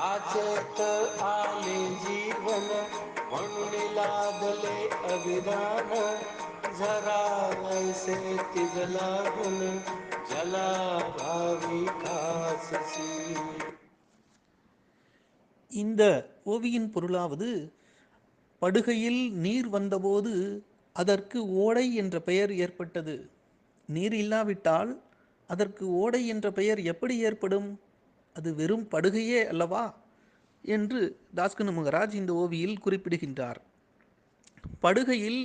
वाचत आले जीवन म्हणून लाभले अभिधान जरा ऐसे तिजला गुण जला भावी खाससी இந்த ஓவியின் பொருளாவது படுகையில் நீர் வந்தபோது அதற்கு ஓடை என்ற பெயர் ஏற்பட்டது நீர் இல்லாவிட்டால் அதற்கு ஓடை என்ற பெயர் எப்படி ஏற்படும் அது வெறும் படுகையே அல்லவா? என்று தாஸ்கனு மகராஜ் இந்த ஓவியில் குறிப்பிடுகின்றார். படுகையில்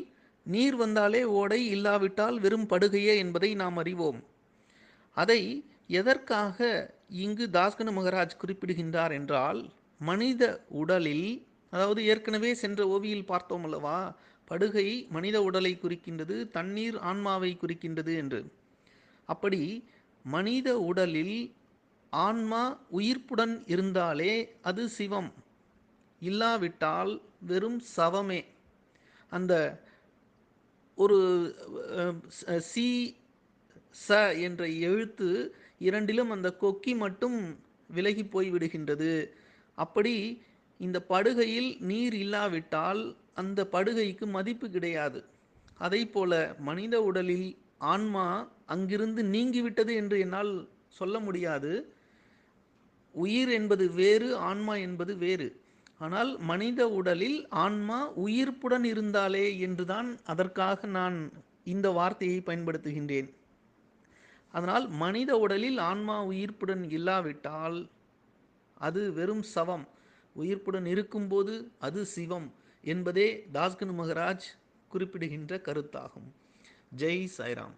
நீர் வந்தாலே ஓடை இல்லாவிட்டால் வெறும் படுகையே என்பதை நாம் அறிவோம். அதை எதற்காக இங்கு தாஸ்கனு மகராஜ் குறிப்பிடுகின்றார் என்றால் மனித உடலில் அதாவது ஏற்கனவே சென்ற ஓவியில் பார்த்தோம் அல்லவா? படுகை மனித உடலை குறிக்கின்றது தண்ணீர் ஆன்மாவை குறிக்கின்றது என்று. அப்படி மனித உடலில் ஆன்மா உயிர்ப்புடன் இருந்தாலே அது சிவம். இல்லாவிட்டால் வெறும் சவமே. அந்த ஒரு சி ச என்ற எழுத்து இரண்டிலும் அந்த கொக்கி மட்டும் விலகி போய் விடுகின்றது அப்படி இந்த படுகையில் நீர் இல்லாவிட்டால் அந்த படுகைக்கு மதிப்பு கிடையாது. அதை போல மனித உடலில் ஆன்மா அங்கிருந்து நீங்கிவிட்டது என்று என்னால் சொல்ல முடியாது. உயிர் என்பது வேறு ஆன்மா என்பது வேறு. ஆனால் மனித உடலில் ஆன்மா உயிர்ப்புடன் இருந்தாலே என்றுதான் அதற்காக நான் இந்த வார்த்தையை பயன்படுத்துகின்றேன். அதனால் மனித உடலில் ஆன்மா உயிர்ப்புடன் இல்லாவிட்டால் அது வெறும் சவம். உயிர்ப்புடன் இருக்கும்போது அது சிவம் என்பதே தாஸ்கனு மகராஜ் குறிப்பிடுகின்ற கருத்தாகும். ஜெய் சாய்ராம்.